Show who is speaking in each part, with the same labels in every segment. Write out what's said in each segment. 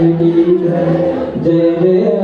Speaker 1: की जय जय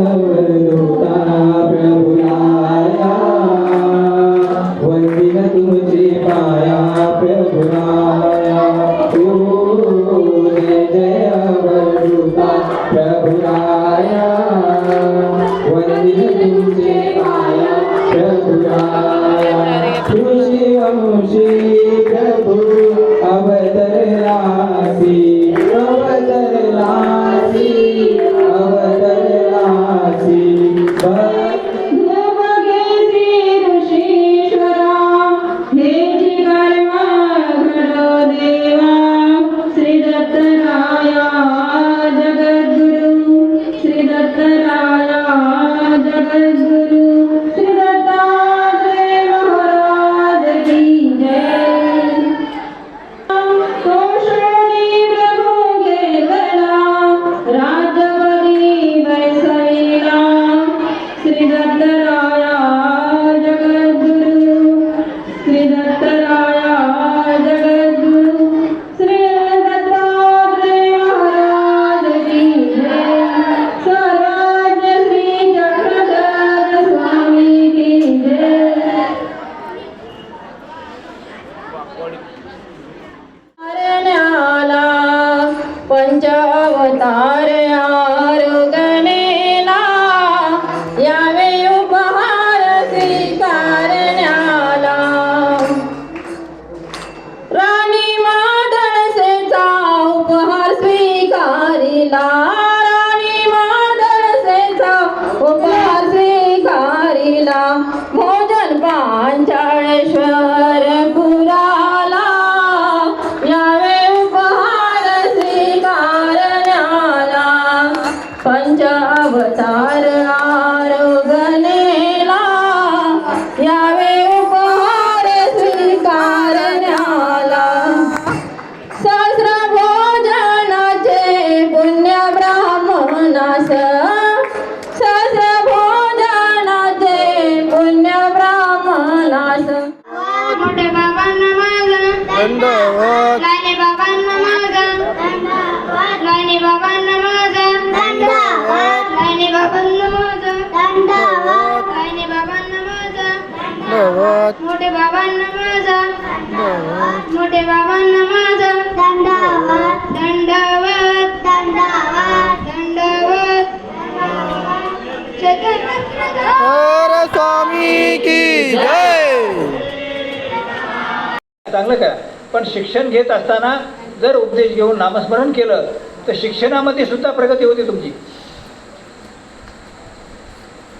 Speaker 2: चांगलं करा. पण शिक्षण घेत असताना जर उपदेश घेऊन नामस्मरण केलं तर शिक्षणामध्ये सुद्धा प्रगती होती तुमची.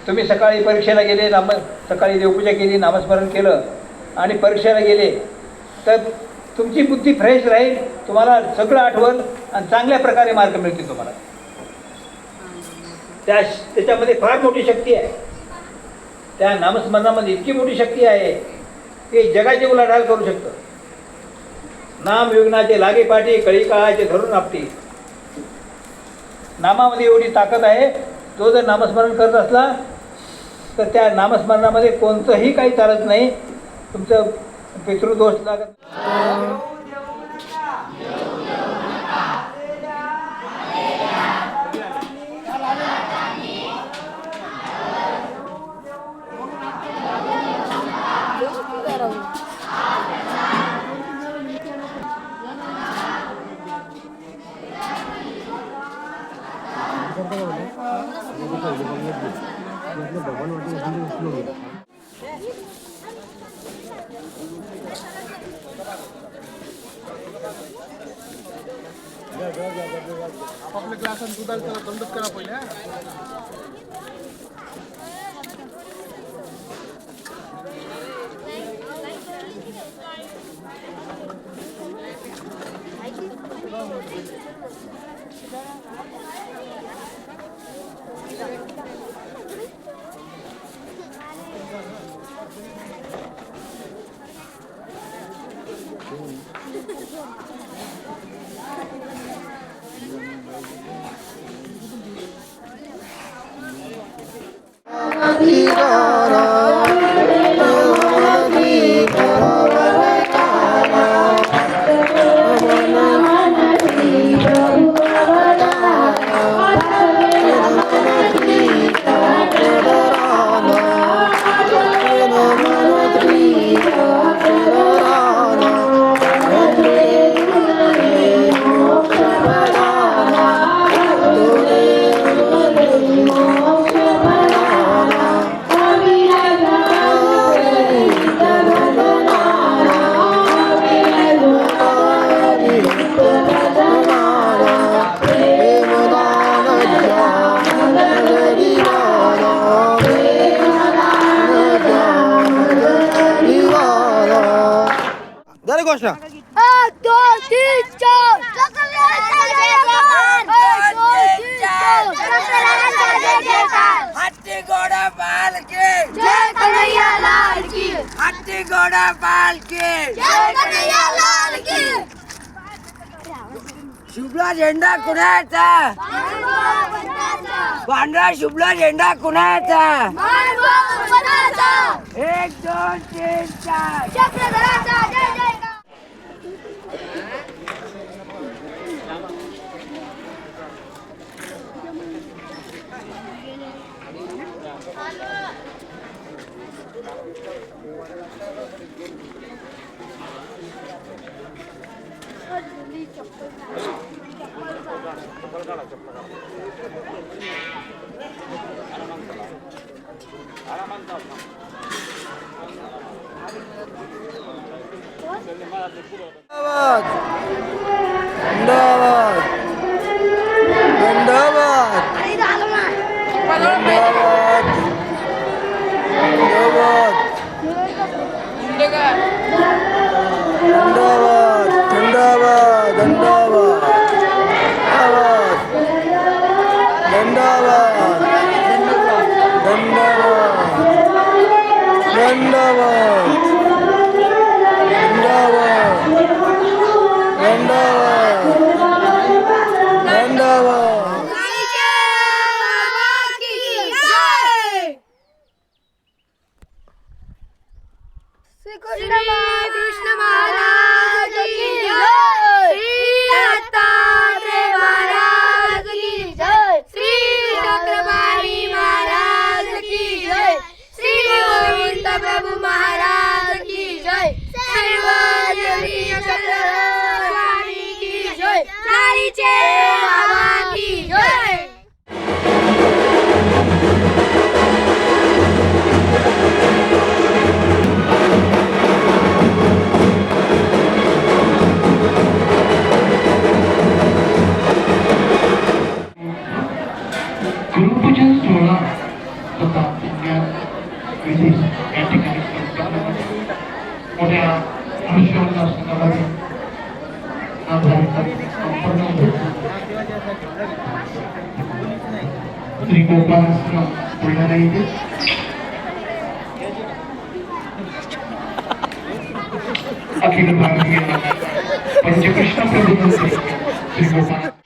Speaker 2: तुम्ही सकाळी परीक्षेला गेले नाम सकाळी देवपूजा केली नामस्मरण केलं आणि परीक्षेला गेले तर तुमची बुद्धी फ्रेश राहील तुम्हाला सगळं आठवण आणि चांगल्या प्रकारे मार्क मिळतील तुम्हाला. त्या त्याच्यामध्ये फार मोठी शक्ती आहे. त्या नामस्मरणामध्ये इतकी मोठी शक्ती आहे की जगाची उलाढाल करू शकतं. नाम विघ्नाचे लागे पाठी कळी काळाचे धरून आपटी. नामामध्ये एवढी ताकद आहे तो जर नामस्मरण करत असला तर त्या नामस्मरणामध्ये कोणतंही काही चालत नाही. तुमचं पितृदोष लागत
Speaker 3: असं दुधाला त्याला दंडच करा पहिल्या प्रभु
Speaker 4: हत्ती घोडा पालखी
Speaker 3: जय कन्हैया लाल की
Speaker 4: हत्ती घोडा पालखी
Speaker 3: जय कन्हैया लाल की
Speaker 4: शुभला झेंडा कुणाचा? पांढरा शुभला झेंडा कुणाचा? एक दोन तीन चार.
Speaker 5: Bravo! वंडावाद वंडावाद वंडावाद वंडावाद श्री
Speaker 3: कृष्ण श्री
Speaker 6: गोपालाश्रम बुलढाणा येथे अखिल भारतीय पंचकृष्ण प्रभू श्री गोपाल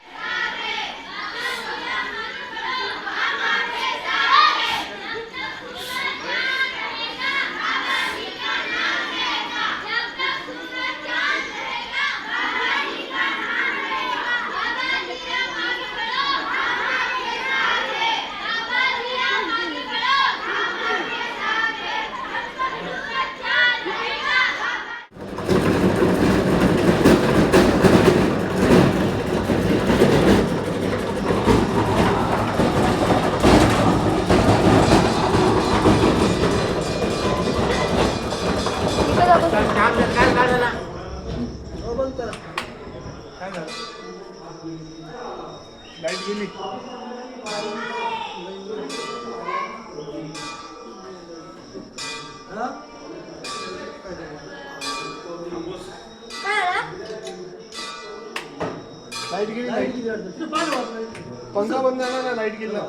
Speaker 5: लाइट गेली. लाइट पंखा बंद झाला ना लाइट गेला